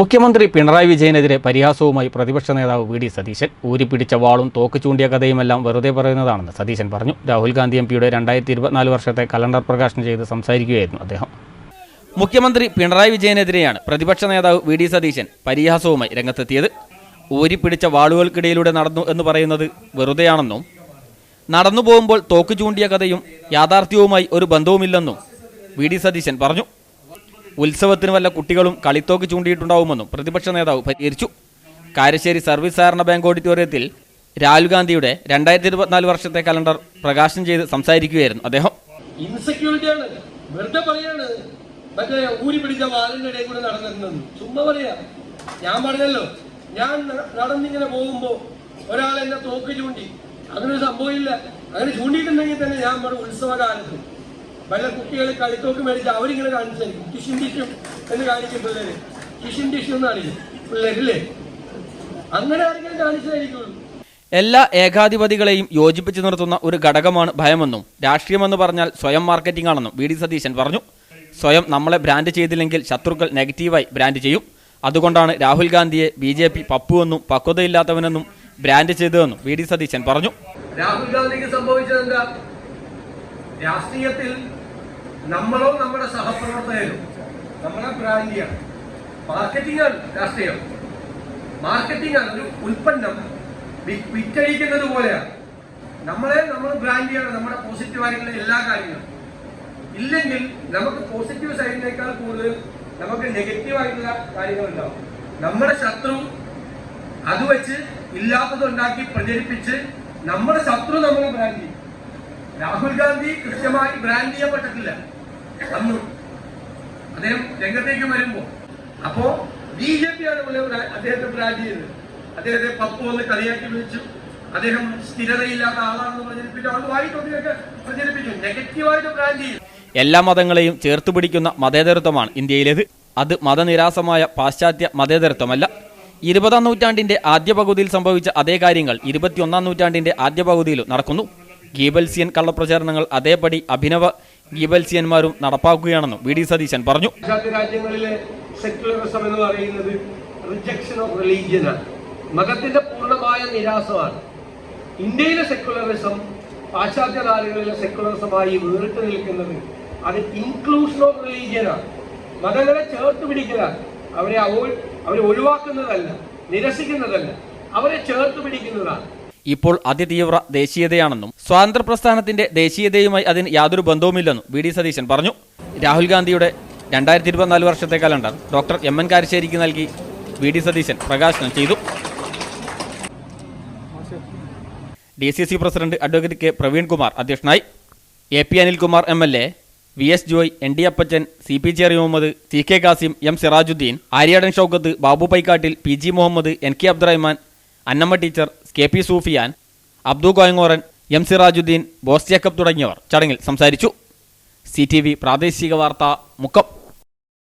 മുഖ്യമന്ത്രി പിണറായി വിജയനെതിരെ പരിഹാസവുമായി പ്രതിപക്ഷ നേതാവ് വി ഡി സതീശൻ ഊരിപ്പിടിച്ച വാളും തോക്ക് ചൂണ്ടിയ കഥയുമെല്ലാം വെറുതെ പറയുന്നതാണെന്ന് സതീശൻ പറഞ്ഞു. രാഹുൽ ഗാന്ധി എം പിയുടെ രണ്ടായിരത്തി ഇരുപത്തിനാല് വർഷത്തെ കലണ്ടർ പ്രകാശനം ചെയ്ത് സംസാരിക്കുകയായിരുന്നു അദ്ദേഹം. മുഖ്യമന്ത്രി പിണറായി വിജയനെതിരെയാണ് പ്രതിപക്ഷ നേതാവ് വി ഡി സതീശൻ പരിഹാസവുമായി രംഗത്തെത്തിയത്. ഊരിപ്പിടിച്ച വാളുകൾക്കിടയിലൂടെ നടന്നു എന്ന് പറയുന്നത് വെറുതെയാണെന്നും നടന്നു പോകുമ്പോൾ തോക്ക് ചൂണ്ടിയ കഥയും യാഥാർത്ഥ്യവുമായി ഒരു ബന്ധവുമില്ലെന്നും വി ഡി സതീശൻ പറഞ്ഞു. ഉത്സവത്തിന് വല്ല കുട്ടികളും കളിത്തോക്ക് ചൂണ്ടിയിട്ടുണ്ടാവുമെന്നും പ്രതിപക്ഷ നേതാവ് പരിഹരിച്ചു. കാരശ്ശേരി സർവീസ് സഹകരണ ബാങ്ക് ഓഡിറ്റോറിയത്തിൽ രാഹുൽ ഗാന്ധിയുടെ രണ്ടായിരത്തി ഇരുപത്തിനാല് വർഷത്തെ കലണ്ടർ പ്രകാശനം ചെയ്ത് സംസാരിക്കുകയായിരുന്നു അദ്ദേഹം. ഇൻസെക്യൂരിറ്റിയാണ് വെറുതെ ഇടയിൽ നടന്നിരുന്നത്. ചുമ്മാ ഞാൻ പറഞ്ഞല്ലോ. ഞാൻ നടന്നിങ്ങനെ പോകുമ്പോ ഒരാൾ എന്നെ തോക്ക് ചൂണ്ടി. അങ്ങനൊരു സംഭവമില്ല അങ്ങനെ ചൂണ്ടിയിട്ടുണ്ടെങ്കിൽ തന്നെ ഞാൻ പറഞ്ഞു ഉത്സവകാലത്ത്. വല്ല കുട്ടികൾ കളിത്തോക്ക് മേടിച്ച് അവരിങ്ങനെ കാണിച്ചായിരിക്കും. കിഷിൻ ടിഷ്യൂ എന്ന് കാണിക്കും പിള്ളേര്. കിഷിൻ ടിഷ്യൂ എന്ന് കാണിക്കും പിള്ളേരില്ലേ? അങ്ങനെ ആരെങ്കിലും കാണിച്ചതായിരിക്കുള്ളൂ എല്ലാ ഏകാധിപതികളെയും യോജിപ്പിച്ചു നിർത്തുന്ന ഒരു ഘടകമാണ് ഭയമെന്നും രാഷ്ട്രീയമെന്ന് പറഞ്ഞാൽ സ്വയം മാർക്കറ്റിംഗ് ആണെന്നും വി ഡി സതീശൻ പറഞ്ഞു. സ്വയം നമ്മളെ ബ്രാൻഡ് ചെയ്തില്ലെങ്കിൽ ശത്രുക്കൾ നെഗറ്റീവായി ബ്രാൻഡ് ചെയ്യും. അതുകൊണ്ടാണ് രാഹുൽ ഗാന്ധിയെ ബി ജെ പി പപ്പുവെന്നും പക്വതയില്ലാത്തവനെന്നും ബ്രാൻഡ് ചെയ്തതെന്നും വി ഡി സതീശൻ പറഞ്ഞു. രാഹുൽ ഗാന്ധിക്ക് സംഭവിച്ചത് രാഷ്ട്രീയത്തിൽ നമ്മളോ നമ്മുടെ സഹപ്രവർത്തകരോ നമ്മളെ ബ്രാൻഡിയാണ് മാർക്കറ്റിംഗ് ആണ് രാഷ്ട്രീയം. മാർക്കറ്റിംഗ് ആണ് ഒരു ഉൽപ്പന്നം വിറ്റഴിക്കുന്നത് പോലെയാണ്. നമ്മളെ നമ്മൾ ബ്രാൻഡിയാണ് നമ്മുടെ പോസിറ്റീവ് ആയിട്ടുള്ള എല്ലാ കാര്യങ്ങളും. ഇല്ലെങ്കിൽ നമുക്ക് പോസിറ്റീവ് സൈഡിനേക്കാൾ കൂടുതൽ നമുക്ക് നെഗറ്റീവ് ആയിട്ടുള്ള കാര്യങ്ങളുണ്ടാവും നമ്മുടെ ശത്രു അത് വെച്ച് ഇല്ലാത്തത് ഉണ്ടാക്കി പ്രചരിപ്പിച്ച് നമ്മുടെ ശത്രു നമ്മൾ ബ്രാൻഡ് ചെയ്യും. രാഹുൽ ഗാന്ധി കൃത്യമായി ബ്രാൻഡ് ചെയ്യപ്പെട്ടിട്ടില്ല. അന്ന് അദ്ദേഹം രംഗത്തേക്ക് വരുമ്പോ. അപ്പോ ബി ജെ പി ആണ് പുള്ളി അദ്ദേഹത്തെ ബ്രാൻഡ് ചെയ്തത്. അദ്ദേഹത്തെ പപ്പു വന്ന് കളിയാക്കി വിളിച്ചു. അദ്ദേഹം സ്ഥിരതയില്ലാത്ത ആളാണെന്ന് പ്രചരിപ്പിച്ചു. അവർ വായിട്ടൊക്കെ പ്രചരിപ്പിച്ചു. നെഗറ്റീവായിട്ട് ബ്രാൻഡ് ചെയ്തു. എല്ലാ മതങ്ങളെയും ചേർത്ത് പിടിക്കുന്ന മതേതരത്വമാണ് ഇന്ത്യയിലേത്. അത് മതനിരാസമായ പാശ്ചാത്യ മതേതരത്വമല്ല. ഇരുപതാം നൂറ്റാണ്ടിന്റെ ആദ്യ പകുതിയിൽ സംഭവിച്ച അതേ കാര്യങ്ങൾ ഇരുപത്തിയൊന്നാം നൂറ്റാണ്ടിന്റെ ആദ്യ പകുതിയിലും നടക്കുന്നു. ഗീബൽസിയൻ കള്ളപ്രചാരണങ്ങൾ അതേപടി അഭിനവ ഗീബൽസിയന്മാരും നടപ്പാക്കുകയാണെന്നും വി ഡി സതീശൻ പറഞ്ഞു. സെക്യുലറിസം എന്ന് പറയുന്നത് റിജക്ഷൻ ഓഫ് മതത്തിന്റെ പൂർണമായ നിരാസമാണ് ഇന്ത്യയിലെ സെക്യുലറിസം പാശ്ചാത്യ നാടുകളിലെ സെക്യുലറിസമായി വേറിട്ട് നിൽക്കുന്നത് അത് ഇൻക്ലൂഷൻ ഓഫ് റിലീജിയനാണ് മതങ്ങളെ ചേർത്ത് പിടിക്കലാണ്. അവരെ അവോ- അവരെ ഒഴിവാക്കുന്നതല്ല നിരസിക്കുന്നതല്ല അവരെ ചേർത്ത് പിടിക്കുന്നതാണ്. ഇപ്പോൾ അതിതീവ്ര ദേശീയതയാണെന്നും സ്വാതന്ത്ര്യ പ്രസ്ഥാനത്തിന്റെ ദേശീയതയുമായി അതിന് യാതൊരു ബന്ധവുമില്ലെന്നും വി ഡി സതീശൻ പറഞ്ഞു. രാഹുൽ ഗാന്ധിയുടെ രണ്ടായിരത്തി ഇരുപത്തിനാല് വർഷത്തെ കലണ്ടർ ഡോക്ടർ എം എൻ കാരശ്ശേരിക്ക് നൽകി വി ഡി സതീശൻ പ്രകാശനം ചെയ്തു. D C C president advocate K Praveenkumar അധ്യക്ഷനായി. A P Anilkumar M L A V S Joy N D Appachan C P Cherry Muhammad C K Kasim M Sirajuddin Aryadan Shoukath Babu Paikkattil P G Muhammad N K Abdurahman Annamma teacher K P Sufiyan Abdu Goyangoran M Sirajuddin Bose Jacob തുടങ്ങിയവർ ചടങ്ങിൽ സംസാരിച്ചു. C പ്രാദേശിക വാർത്ത മുക്കം.